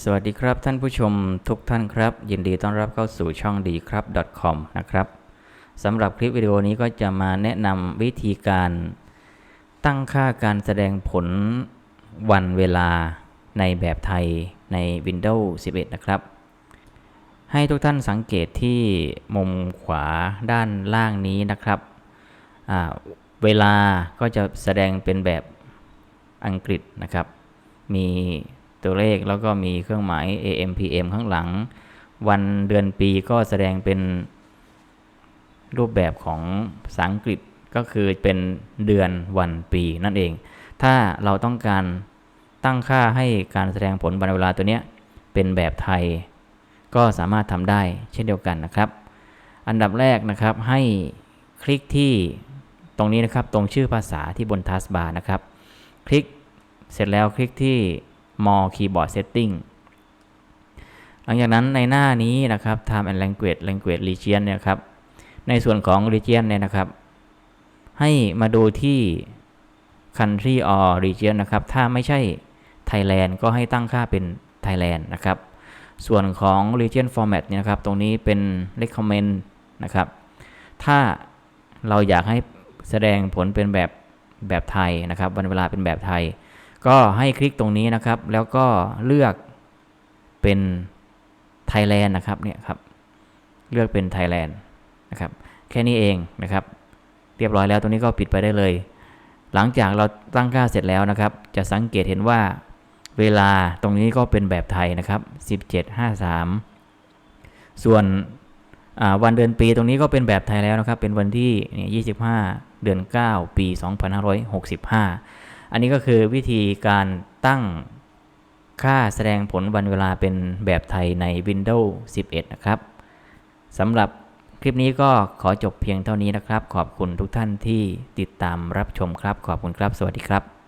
สวัสดีครับท่านผู้ชมทุกท่านครับ ยินดีต้อนรับเข้าสู่ช่องดีครับ .com นะครับสำหรับคลิปวิดีโอนี้ก็จะมาแนะนำวิธีการ ตั้งค่าการแสดงผลวันเวลาในแบบไทยใน Windows 11 นะครับ ให้ทุกท่านสังเกตที่มุมขวาด้านล่างนี้นะครับ เวลาก็จะแสดงเป็นแบบอังกฤษนะครับ มี ตัวเลขแล้วก็มีเครื่องหมาย AM PM ข้างหลัง วันเดือนปีก็แสดงเป็นรูปแบบของภาษาอังกฤษก็คือเป็นเดือนวันปีนั่นเอง ถ้าเราต้องการตั้งค่าให้การแสดงผลวันเวลาตัวเนี้ยเป็นแบบไทย ก็สามารถทำได้เช่นเดียวกันนะครับ อันดับแรกนะครับให้คลิกที่ตรงนี้นะครับตรงชื่อภาษาที่บนทัสบาร์นะครับ คลิกเสร็จแล้วคลิกที่ More Keyboard Setting หลังจากนั้นในหน้านี้นะครับ Time and Language Language Region เนี่ยครับ ในส่วนของ Region เนี่ยนะครับ ให้มาดูที่ Country or Region นะครับ ถ้าไม่ใช่ Thailand ก็ให้ตั้งค่าเป็น Thailand นะครับ ส่วนของ Region Format เนี่ยนะครับ ตรงนี้เป็น Recommend นะครับ ถ้าเราอยากให้แสดงผลเป็นแบบแบบไทยนะครับวันเวลาเป็นแบบไทย ก็ให้คลิกตรงนี้นะครับ แล้วก็เลือกเป็น Thailand นะครับเนี่ยครับ เลือกเป็น Thailand นะครับ แค่นี้เองนะครับ เรียบร้อยแล้วตรงนี้ก็ปิดไปได้เลย หลังจากเราตั้งค่าเสร็จแล้วนะครับ จะสังเกตเห็นว่าเวลาตรงนี้ก็เป็นแบบไทยนะครับ 1753 ส่วนอ่าวันเดือนปีตรงนี้ก็เป็นแบบไทยแล้วนะครับ เป็นวันที่เนี่ย25 เดือน 9 ปี 2565 อันนี้ก็คือวิธีการตั้งค่าแสดงผลวันเวลาเป็นแบบไทยใน Windows 11 นะครับสำหรับคลิปนี้ก็ขอจบเพียงเท่านี้นะครับ ขอบคุณทุกท่านที่ติดตามรับชมครับ ขอบคุณครับ สวัสดีครับ